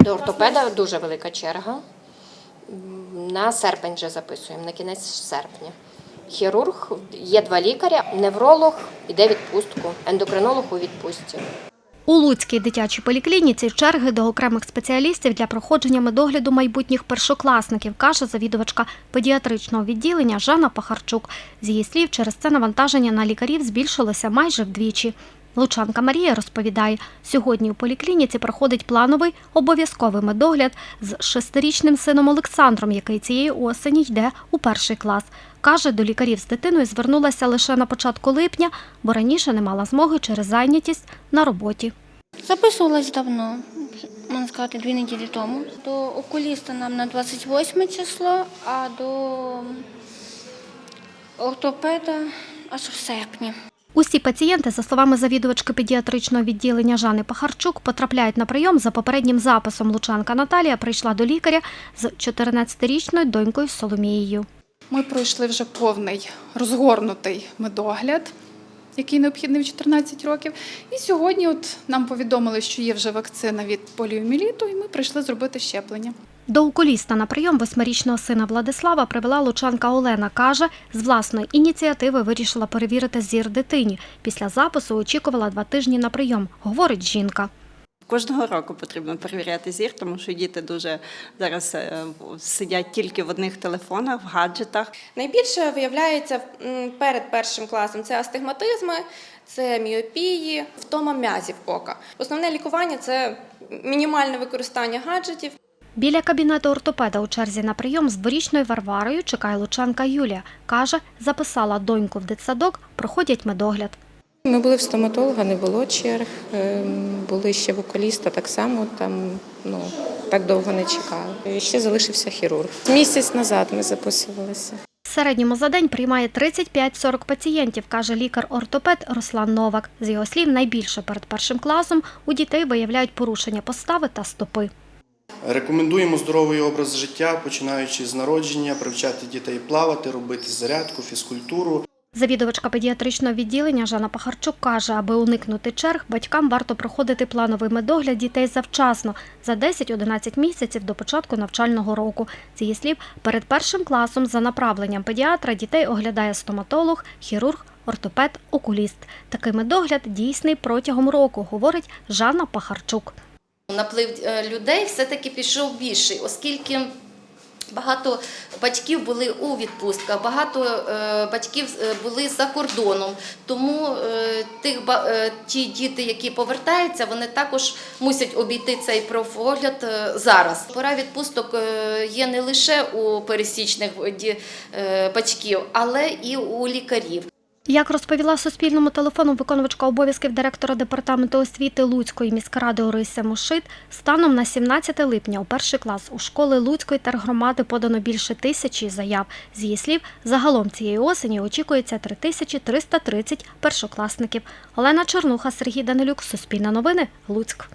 До ортопеда дуже велика черга. На серпень вже записуємо, на кінець серпня. Хірург, є два лікаря, невролог іде відпустку, ендокринолог у відпустці. У Луцькій дитячій поліклініці черги до окремих спеціалістів для проходження медогляду майбутніх першокласників, каже завідувачка педіатричного відділення Жанна Пахарчук. З її слів, через це навантаження на лікарів збільшилося майже вдвічі. Лучанка Марія розповідає, сьогодні у поліклініці проходить плановий обов'язковий медогляд з шестирічним сином Олександром, який цієї осені йде у перший клас. Каже, до лікарів з дитиною звернулася лише на початку липня, бо раніше не мала змоги через зайнятість на роботі. Записувалась давно, можна сказати, дві неділі тому. До окуліста нам на 28 число, а до ортопеда аж в серпні. Усі пацієнти, за словами завідувачки педіатричного відділення Жани Пахарчук, потрапляють на прийом за попереднім записом. Лучанка Наталія прийшла до лікаря з 14-річною донькою Соломією. Ми пройшли вже повний розгорнутий медогляд, який необхідний в 14 років. І сьогодні от нам повідомили, що є вже вакцина від поліоміліту, і ми прийшли зробити щеплення. До окуліста на прийом восьмирічного сина Владислава привела лучанка Олена. Каже, з власної ініціативи вирішила перевірити зір дитині. Після запису очікувала два тижні на прийом, говорить жінка. Кожного року потрібно перевіряти зір, тому що діти дуже зараз е, сидять тільки в одних телефонах, в гаджетах. Найбільше виявляється перед першим класом це астигматизми, це міопії, втома м'язів ока. Основне лікування це мінімальне використання гаджетів. Біля кабінету ортопеда у черзі на прийом з дворічною Варварою чекає лучанка Юлія. Каже, записала доньку в дитсадок, проходять медогляд. Ми були в стоматолога, не було черг. ем, Були ще в окуліста, так само там ну так довго не чекали. І Ще залишився хірург. Місяць назад ми записувалися. В середньому за день приймає 35-40 пацієнтів, каже лікар-ортопед Руслан Новак. З його слів, найбільше перед першим класом у дітей виявляють порушення постави та стопи. Рекомендуємо здоровий образ життя, починаючи з народження, привчати дітей плавати, робити зарядку, фізкультуру. Завідувачка педіатричного відділення Жанна Пахарчук каже, аби уникнути черг, батькам варто проходити плановий медогляд дітей завчасно за 10-11 місяців до початку навчального року. З слів, перед першим класом за направленням педіатра дітей оглядає стоматолог, хірург, ортопед, окуліст. Такий медогляд дійсний протягом року, говорить Жанна Пахарчук. Наплив е, людей все-таки пішов більший, оскільки багато батьків були у відпустках, багато е, батьків е, були за кордоном. Тому тих, ті діти, які повертаються, вони також мусять обійти цей профогляд зараз. Пора відпусток є не лише у пересічних батьків, але і у лікарів. Як розповіла Суспільному телефону виконувачка обов'язків директора департаменту освіти Луцької міськради Орися Мушит, станом на 17 липня у перший клас у школи Луцької тергромади подано більше тисячі заяв. З її слів, загалом цієї осені очікується 3330 першокласників. Олена Чернуха, Сергій Данилюк, Суспільне новини, Луцьк.